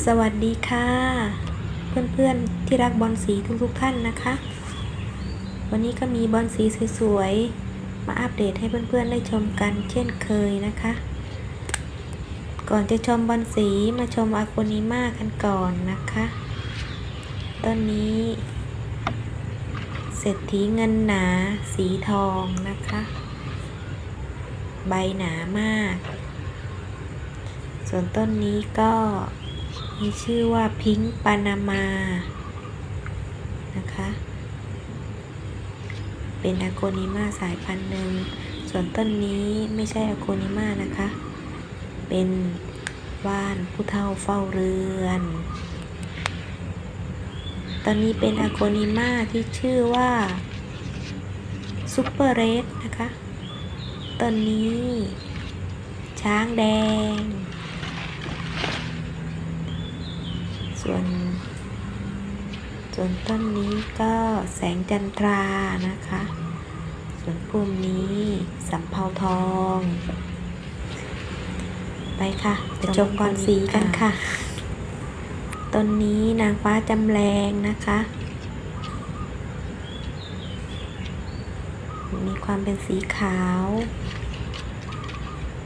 สวัสดีค่ะ เพื่อนๆที่รักบอลสีทุกๆท่านนะคะ วันนี้ก็มีบอลสีสวยๆ มาอัปเดตให้เพื่อนๆได้ชมกันเช่นเคยนะคะ ก่อนจะชมบอลสีมาชมอาโกนิมากันก่อนนะคะต้นนี้เศรษฐีเงินหนาสีทองนะคะ ใบหนามาก ส่วนต้นนี้ก็ มีชื่อว่าพิงค์ปานามานะคะ เป็นอะโกนิมาสายพันธุ์หนึ่ง ส่วนต้นนี้ไม่ใช่อะโกนิมานะคะ เป็นว่านผู้เฒ่าเฝ้าเรือน ตอนนี้เป็นอะโกนิมาที่ชื่อว่าซูเปอร์เรสนะคะ ต้นนี้ช้างแดง ส่วนส่วนต้นนี้ก็แสงจันทรานะคะ ส่วนกลุ่มนี้สำเภาทอง ไปค่ะไปชมบอลสีกันค่ะ ต้นนี้นางฟ้าจำแรงนะคะ มีความเป็นสีขาว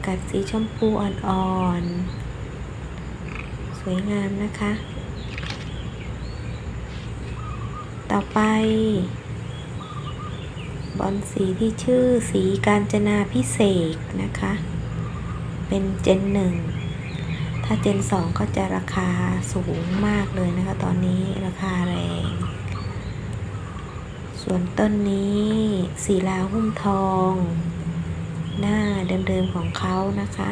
กัดสีชมพูอ่อนๆ สวยงามนะคะ ต่อไป บอลสีที่ชื่อสีการจนาพิเศษนะคะ เป็นเจนหนึ่ง ถ้าเจนสองก็จะราคาสูงมากเลยนะคะ ตอนนี้ราคาแรง ส่วนต้นนี้สีลาหุ้มทอง หน้าเดิมๆของเขานะคะ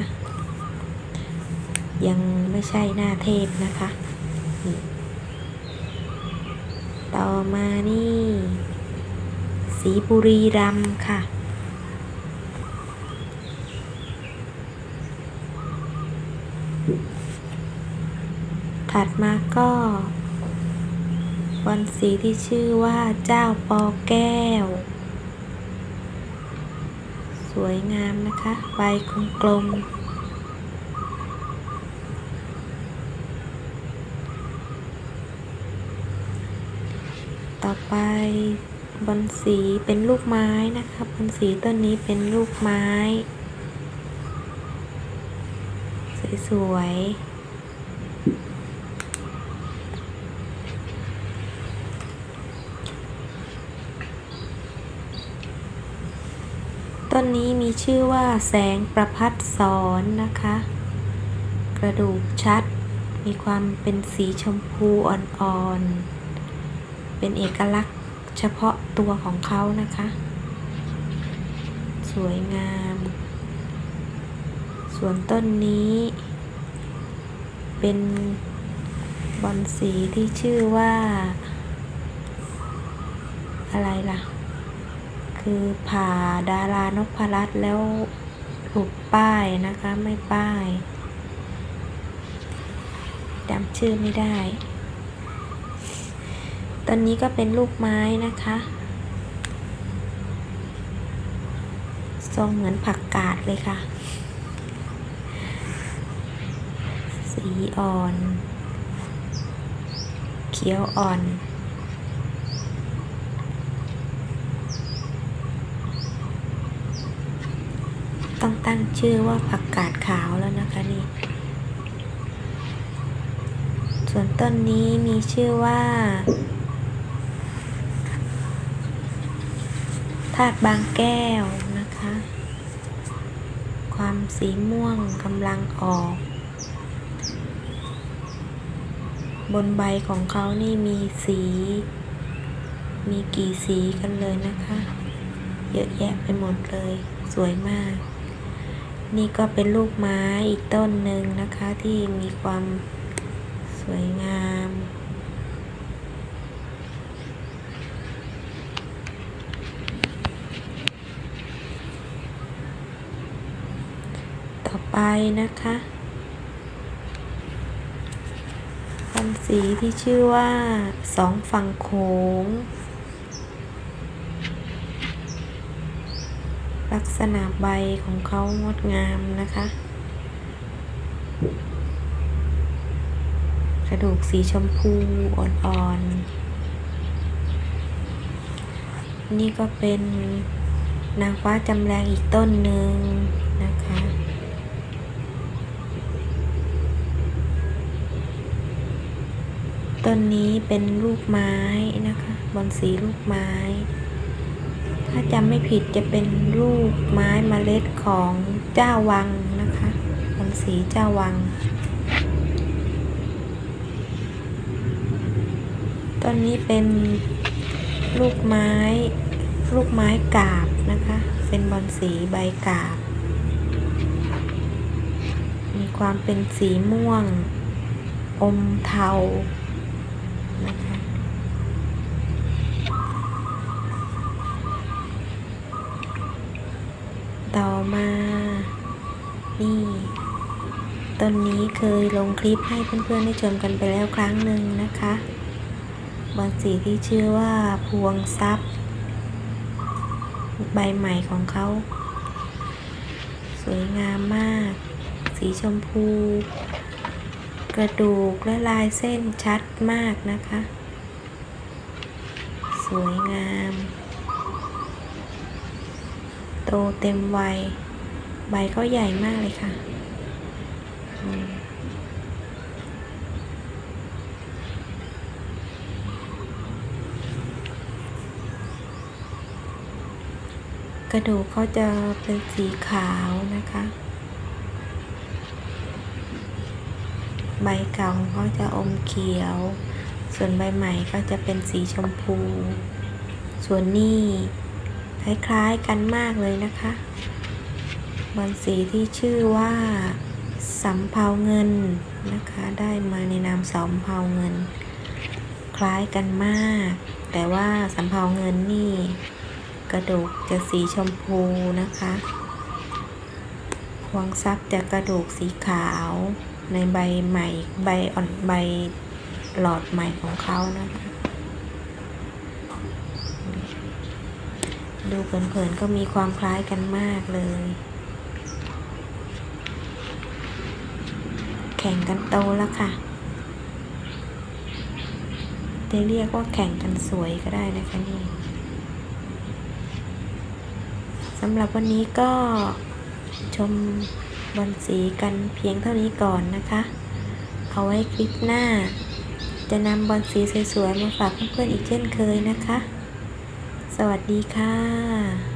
ยังไม่ใช่หน้าเทพนะคะ ต่อมานี่ สีบุรีรัมค่ะ ถัดมาก็วันสีที่ชื่อว่าเจ้าปอแก้ว สวยงามนะคะ ใบกลมๆ ต่อไปบนสีเป็นลูกไม้นะคะบอนสีต้นนี้เป็นลูกไม้ สวยๆต้นนี้มีชื่อว่าแสงประพัดสอนนะคะ กระดูกชัด มีความเป็นสีชมพูอ่อนๆ เป็นเอกลักษณ์เฉพาะตัวของเขานะคะ สวยงาม ส่วนต้นนี้ เป็นบอนสีที่ชื่อว่า อะไรล่ะ คือผ่าดารานพรัตน์แล้วหลุดป้ายนะคะไม่ป้ายจำชื่อไม่ได้ ตอนนี้ก็เป็นลูกไม้นะคะทรงเหมือนผักกาดเลยค่ะ สีอ่อน เขียวอ่อนต้องตั้งชื่อว่าผักกาดขาวแล้วนะคะนี่ ส่วนต้นนี้มีชื่อว่า ธาตุบางแก้วนะคะ ความสีม่วงกำลังออก บนใบของเขานี่มีสี มีกี่สีกันเลยนะคะ เยอะแยะไปหมดเลย สวยมาก นี่ก็เป็นลูกไม้อีกต้นหนึ่งนะคะที่มีความสวยงาม ต่อ ไปนะคะพันสีที่ชื่อว่าสองฝั่งโขง ลักษณะใบของเขางดงามนะคะ กระดูกสีชมพูอ่อนๆ นี่ก็เป็นนางฟ้าจำแรงอีกต้นหนึ่งนะคะ ต้นนี้เป็นลูกไม้นะคะ บอนสีลูกไม้ ถ้าจำไม่ผิดจะเป็นลูกไม้เมล็ดของเจ้าวังนะคะบอนสีเจ้าวัง ต้นนี้เป็นลูกไม้ ลูกไม้กาบนะคะ เป็นบอนสีใบกาบ มีความเป็นสีม่วง อมเทา ต่อมา นี่ ต้นนี้เคยลงคลิปให้เพื่อนๆได้ชมกันไปแล้วครั้งหนึ่งนะคะบอนสีที่ชื่อว่าพวงทรัพย์ใบใหม่ของเขา สวยงามมาก สีชมพู กระดูกและลายเส้นชัดมากนะคะ สวยงาม โตเต็มวัย ใบก็ใหญ่มากเลยค่ะ กระดูกเขาจะเป็นสีขาวนะคะ ใบเก่าของเขาจะอมเขียว ส่วนใบใหม่ก็จะเป็นสีชมพู ส่วนนี้คล้ายๆกันมากเลยนะคะบอนสีที่ชื่อว่าสำเภาเงินนะคะ ได้มาในนามสำเภาเงิน คล้ายกันมาก แต่ว่าสำเภาเงินนี่ กระดูกจะสีชมพูนะคะพวงทรัพย์จะกระดูกสีขาว ในใบใหม่ใบอ่อนใบหลอดใหม่ของเขานะคะ ดูเผินๆก็มีความคล้ายกันมากเลย แข่งกันโตแล้วค่ะจะเรียกว่าแข่งกันสวยก็ได้นะคะนี่สำหรับวันนี้ก็ชม บอลสีกันเพียงเท่านี้ก่อนนะคะ เอาไว้คลิปหน้า จะนำบอลสีสวยๆมาฝากเพื่อนๆอีกเช่นเคยนะคะ สวัสดีค่ะ